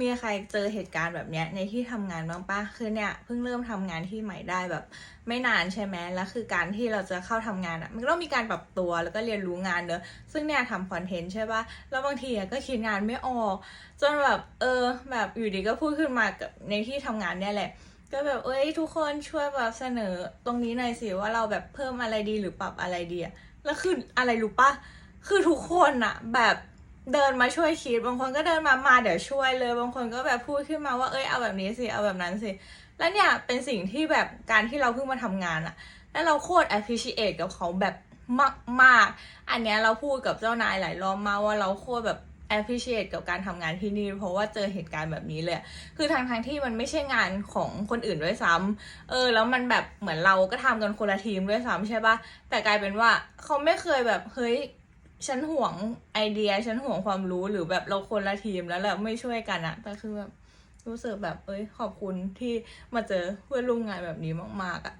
มีใครเจอเหตุการณ์แบบเนี้ยในที่ทำงานบ้างปะคือเนี่ยเพิ่งเริ่มทำงานที่ใหม่ได้แบบ ไม่นานใช่ไหมแล้วคือการที่เราจะเข้าทำงานอะ่ะ มันก็ต้องมีการปรับตัวแล้วก็เรียนรู้งานเนอะซึ่งเนี่ยทำคอนเทนต์ใช่ปะแล้วบางทีอะก็คิดงานไม่ออก จนแบบเออแบบอยู่ดีก็พูดขึ้นมากับในที่ทำงานเนี่ยแหละก็แบบเอ้ยทุกคนช่วยแบบเสนอตรงนี้หน่อยสิว่าเราแบบเพิ่มอะไรดีหรือปรับอะไรดีอะแล้วคืออะไรรู้ปะคือทุกคนอะแบบ เดินมาช่วยคิดบางคนก็เดินมามาเดี๋ยวช่วยเลยบางคนก็แบบพูดขึ้นมาว่าเอ้ยเอาแบบนี้สิเอาแบบนั้นสิแล้วเนี่ยเป็นสิ่งที่แบบการที่เราเพิ่งมาทำงานอะแล้วเราโคตร appreciate กับเขาแบบมากๆ อันเนี้ยเราพูดกับเจ้านายหลายรอบมาว่าเราโคตรแบบ appreciate กับการทำงานที่นี่ เพราะว่าเจอเหตุการณ์แบบนี้เลย คือทางทางที่มันไม่ใช่งานของคนอื่นด้วยซ้ำเออ แล้วมันแบบเหมือนเราก็ทำกันคนละทีมด้วยซ้ำใช่ปะแต่กลายเป็นว่าเขาไม่เคยแบบเฮ้ย ฉันห่วงไอเดีย ฉันห่วงความรู้หรือแบบเราคนละทีมแล้วเราไม่ช่วยกันอะแต่คือแบบรู้สึกแบบ เอ้ย ขอบคุณที่มาเจอเพื่อนร่วมงานแบบนี้มากๆอะ